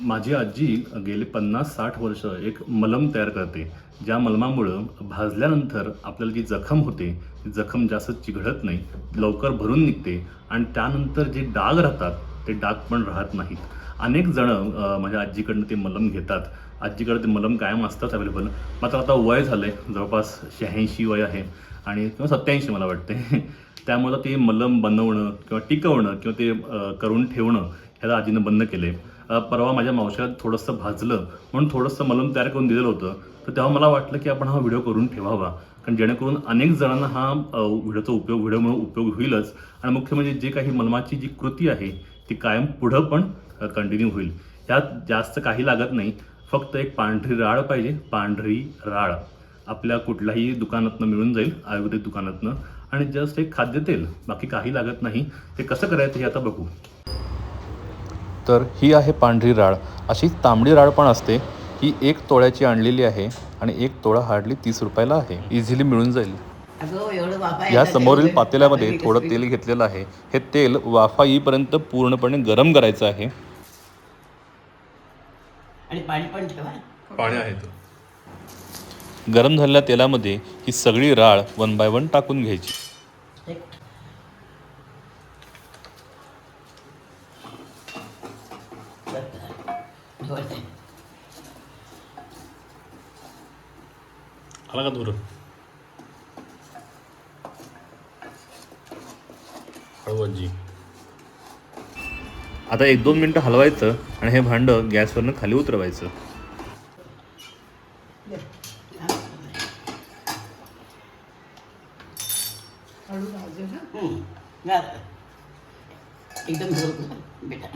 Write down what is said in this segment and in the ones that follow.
माझी आजी गेले पन्नास साठ वर्ष एक मलम तयार करते. ज्या मलमामुळं भाजल्यानंतर आपल्याला जी जखम होते ती जखम जास्त चिघळत नाही लवकर भरून निघते आणि त्यानंतर जे डाग राहतात ते डाग पण राहत नाहीत. अनेक जण माझ्या आजीकडनं ते मलम घेतात. आजीकडे ते मलम कायम असतात अवेलेबल मात्र आता वय झालं आहे जवळपास शहाऐंशी वय आहे आणि किंवा सत्याऐंशी मला वाटते त्यामुळं ते मलम बनवणं किंवा टिकवणं किंवा ते करून ठेवणं ह्याला आजीनं बंद केलं आहे परवा माझ्या मावशाला थोडंसं भाजलं. म्हणून थोडंसं मलम तयार करून दिलेलं होतं. तर तेव्हा मला वाटलं की आपण हा व्हिडिओ करून ठेवावा. कारण जेणेकरून अनेक जणांना हा व्हिडिओचा उपयोग व्हिडिओ म्हणून उपयोग होईलच. आणि मुख्य म्हणजे जे काही मलमाची जी कृती आहे ती कायम पुढं पण कंटिन्यू होईल. यात जास्त काही लागत नाही. फक्त एक पांढरी राळ पाहिजे. पांढरी राळ. आपल्या कुठल्याही दुकानातनं मिळून जाईल आयुर्वेदिक दुकानातनं. आणि जस्ट एक खाद्यतेल. बाकी काही लागत नाही. ते कसं करायचं हे आता बघू. तर ही आहे पांढरी राळ. अशी तांबडी राळ पण असते. ही एक तोळ्याची आणलेली आहे आणि एक तोळा हार्डली तीस रुपयाला आहे. इझिली मिळून जाईल. या समोरील. पातेल्यामध्ये थोडं तेल घेतलेलं आहे. हे तेल वाफा येईपर्यंत पूर्णपणे गरम करायचं आहे. आणि पाणी पाणी आहे गरम झालेल्या तेलामध्ये ही सगळी राळ वन बाय वन टाकून घ्यायची एक- आला का दूर हळवजी आता एक दोन मिनटं हलवायचं आणि हे भांडं गॅसवरनं खाली उतरवायचं. एकदम बेटा.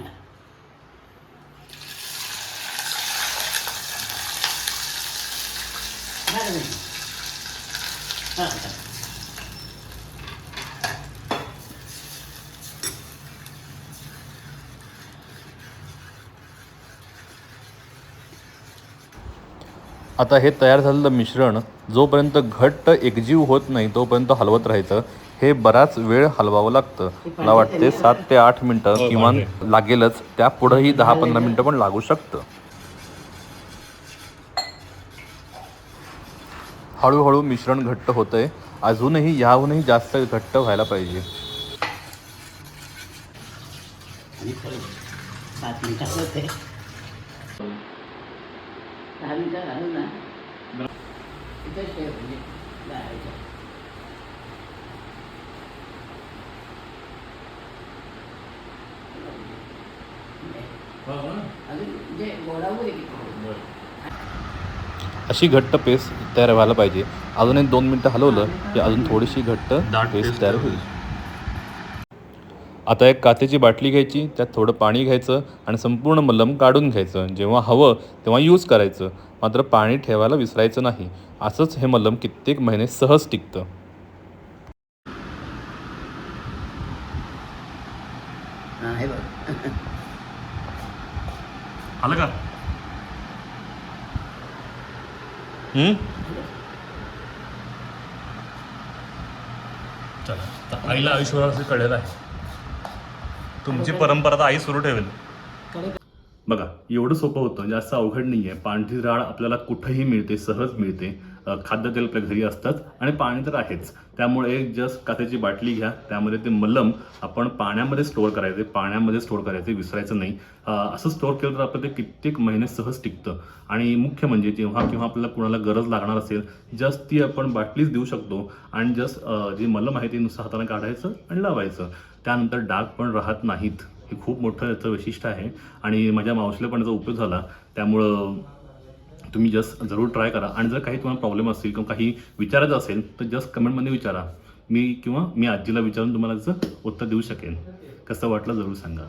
नाही. हा, हा. आता हे तयार झालेलं मिश्रण जोपर्यंत घट्ट एकजीव होत नाही तोपर्यंत हलवत राहायचं. हे बराच वेळ हलवावं लागतं. मला वाटते सात ते आठ मिनटं किमान लागेलच. त्या पुढंही दहा पंधरा मिनटं पण लागू शकतं. हळूहळू मिश्रण घट्ट होतंय. अजूनही याहूनही जास्त घट्ट व्हायला पाहिजे. होते. म्हणजे गाळायचं. अजून जे गोडावर आहे अशी घट्ट पेस्ट तयार व्हायला पाहिजे. अजून एक दोन मिनटं हलवलं की अजून थोडीशी घट्ट दाट पेस्ट तयार होईल. आता एक काचेची बाटली घ्यायची त्यात थोडं पाणी घ्यायचं आणि संपूर्ण मलम काढून घ्यायचं. जेव्हा हवं तेव्हा यूज करायचं. मात्र पाणी ठेवायला विसरायचं नाही. असंच हे मलम कित्येक महिने सहज टिकतं. हां हे बघ. आलं का? चला आता आईला आयुष्यभर कळलेलं आहे. तुमची परंपरा तर आई सुरू ठेवेल. बघा एवढं सोपं होतं जास्त अवघड नाही आहे पांढरी राळ आपल्याला कुठंही मिळते सहज मिळते. खाद्यतेल आपल्या घरी असतात आणि पाणी तर आहेच. त्यामुळे एक जस्ट काचेची बाटली घ्या. त्यामध्ये ते मलम आपण पाण्यामध्ये स्टोअर करायचे. पाण्यामध्ये स्टोअर करायचे विसरायचं नाही. असं स्टोअर केलं तर आपलं ते कित्येक महिने सहज टिकतं. आणि मुख्य म्हणजे जेव्हा केव्हा आपल्याला कुणाला गरज लागणार असेल जस्ट ती आपण बाटलीच देऊ शकतो. आणि जस्ट जे मलम आहे ते नुसतं हाताने काढायचं आणि लावायचं. त्यानंतर डाग पण राहत नाहीत. हे खूप मोठं याचं वैशिष्ट्य आहे. आणि माझ्या मावशीला पण याचा उपयोग झाला. त्यामुळं तुम्ही जस्ट जरूर ट्राय करा. आणि जर काही तुम्हाला प्रॉब्लेम असतील किंवा काही विचारायचं असेल तर जस्ट कमेंटमध्ये विचारा. मी किंवा मी आजीला विचारून तुम्हाला त्याचं उत्तर देऊ शकेन. कसं वाटलं जरूर सांगा.